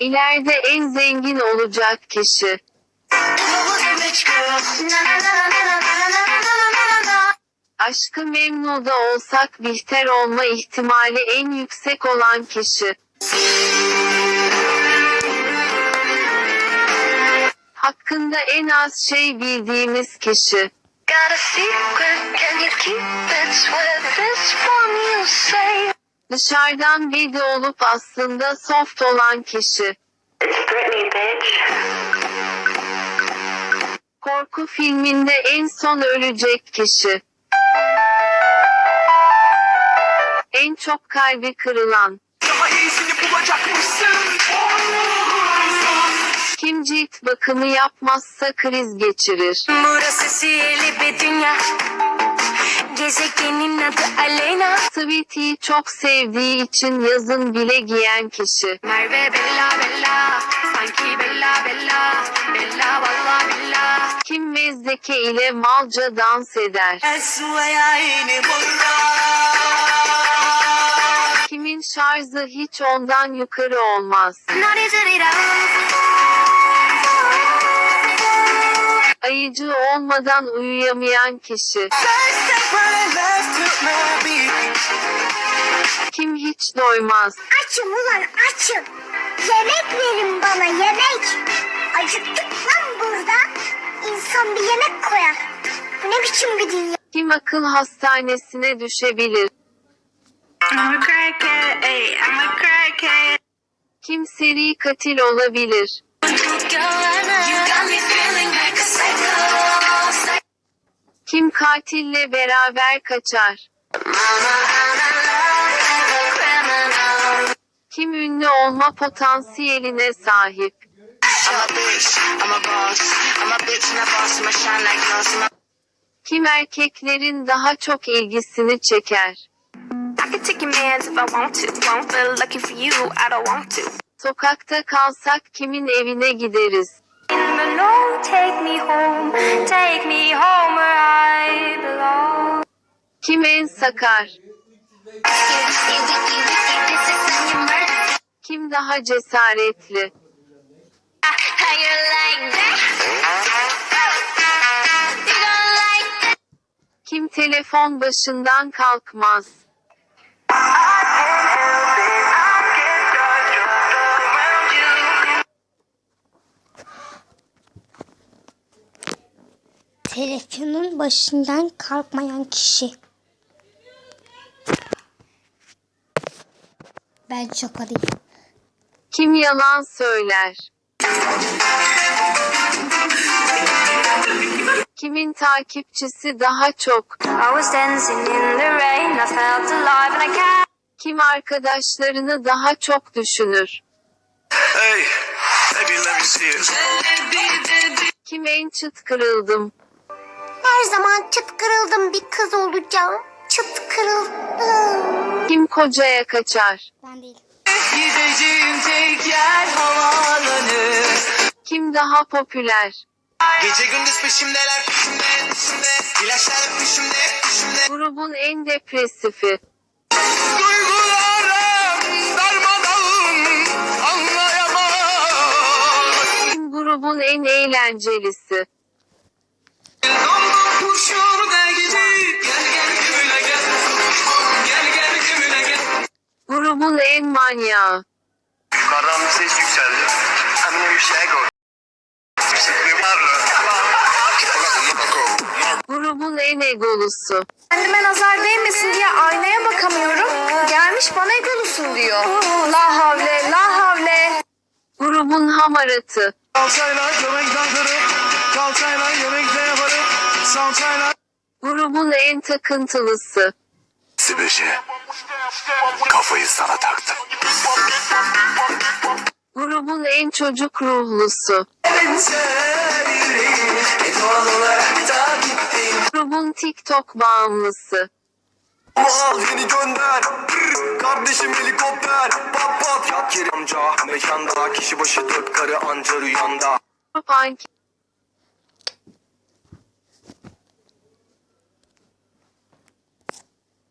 İleride en zengin olacak kişi. Aşkı memnuda olsak bihter olma ihtimali en yüksek olan kişi. Hakkında en az şey bildiğimiz kişi. Got a secret, can you keep it? Swear this one you say. Dışarıdan bedi olup aslında soft olan kişi. It's Britney, bitch. Korku filminde en son ölecek kişi. En çok kalbi kırılan. Daha iyisini bulacakmışsın. Kim cilt bakımı yapmazsa kriz geçirir. Burası sihirli bir dünya. Gezegenin adı Aleyna. Sweetie'yi çok sevdiği için yazın bile giyen kişi. Merve Bella Bella. Sanki Bella Bella. Bella valla Bella. Kim mezdeke ile malca dans eder. Kimin şarjı hiç ondan yukarı olmaz. Ayıcı olmadan uyuyamayan kişi. Kim hiç doymaz. Açım ulan açım. Yemek verin bana yemek. Acıktık lan burada. İnsan bir yemek koyar. Bu ne biçim bir dünya? Kim akıl hastanesine düşebilir. I'm a crackhead, ay, I'm a crackhead. Kim seri katil olabilir. Katille beraber kaçar. Kim ünlü olma potansiyeline sahip. Kim erkeklerin daha çok ilgisini çeker. Sokakta kalsak kimin evine gideriz? No, take me home, take me home where I belong. Kim en sakar? Kim daha cesaretli? Kim telefon başından kalkmaz? Telefonun başından kalkmayan kişi. Ben değil. Kim yalan söyler? Kimin takipçisi daha çok? Kim arkadaşlarını daha çok düşünür? Hey, it. Kim en çıt kırıldım? Her zaman çıt kırıldım bir kız olacağım. Çıt kırıldım. Kim kocaya kaçar? Ben değil. Gideceğim tek yer havaalanı. Kim daha popüler? Gece gündüz peşimdeler, peşimde, peşimde. İlaçlar peşimde, peşimde. Grubun en depresifi. Duygularım darmadağın, anlayamam. Kim grubun en eğlencelisi? Grubun en manyağı. Yukarıdan bir ses yükseldi. Emine bir şey koy. Grubun en egolusu. Kendime nazar değmesin diye aynaya bakamıyorum. Gelmiş bana egolusun diyor. La havle, la havle. Grubun hamaratı. Kalçayla göbekten kırıp, kalçayla göbekte yaparım. Salçayla Grubun en takıntılısı. Sibeşe. Kafayı sana taktım. Grubun en çocuk ruhlusu. Grubun TikTok bağımlısı. Al beni gönder. Kardeşim helikopter. Pat pat. Yat yeri amca. Mekanda. Kişi başı dört karı anca rüyanda. Anket.